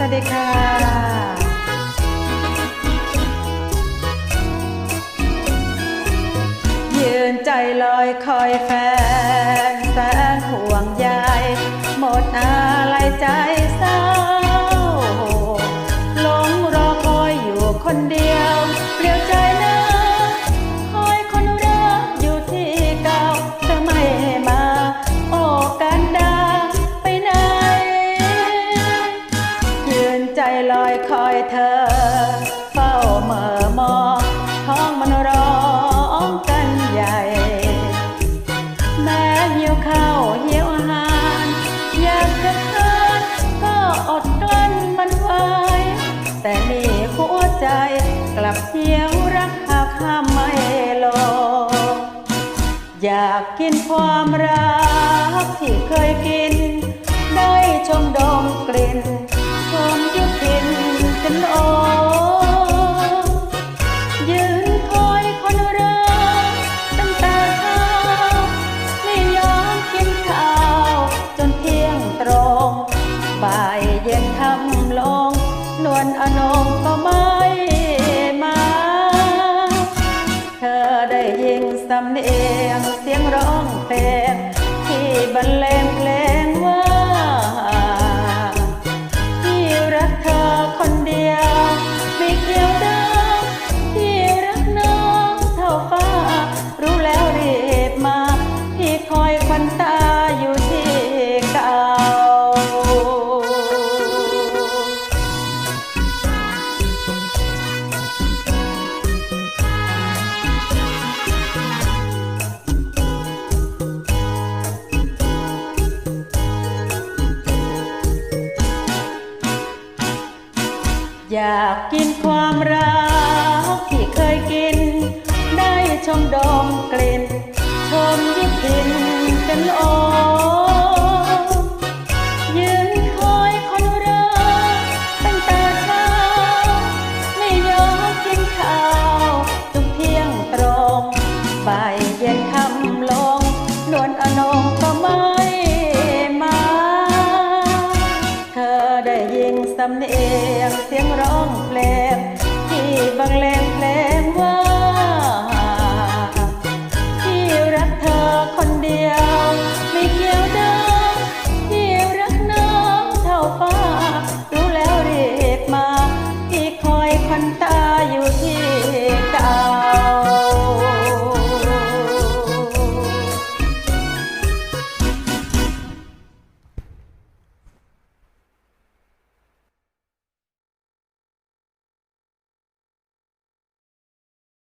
สิค่ะยืนใจลอยคอยแฟนแฟนห่วง ลอยคอยเธอ เฝ้าเหม่อมองท้องมันร้องกันใหญ่ แม้หิวข้าวหิวอาหาร อยากจะทานก็อดกลั้นมันไว้ แต่นี่หัวใจกลับเหี่ยวรักหากห้าไม่ลงอยากกินความรักที่เคยกิน ได้ชมดมกลิ่น ที่ยงตร อยากกินความรักที่เคยกิน ได้ชมดมกลิ่น ชมยิบกินกันโอ ได้ยินสำเนียงเสียงร้องแปลงที่บังแรงแปลงว่า ที่รักเธอคนเดียว ไม่เกี่ยวดิมที่รักน้องเท่าฟ้ารู้แล้วเรีกมา ที่คอยคันตาอยู่ที่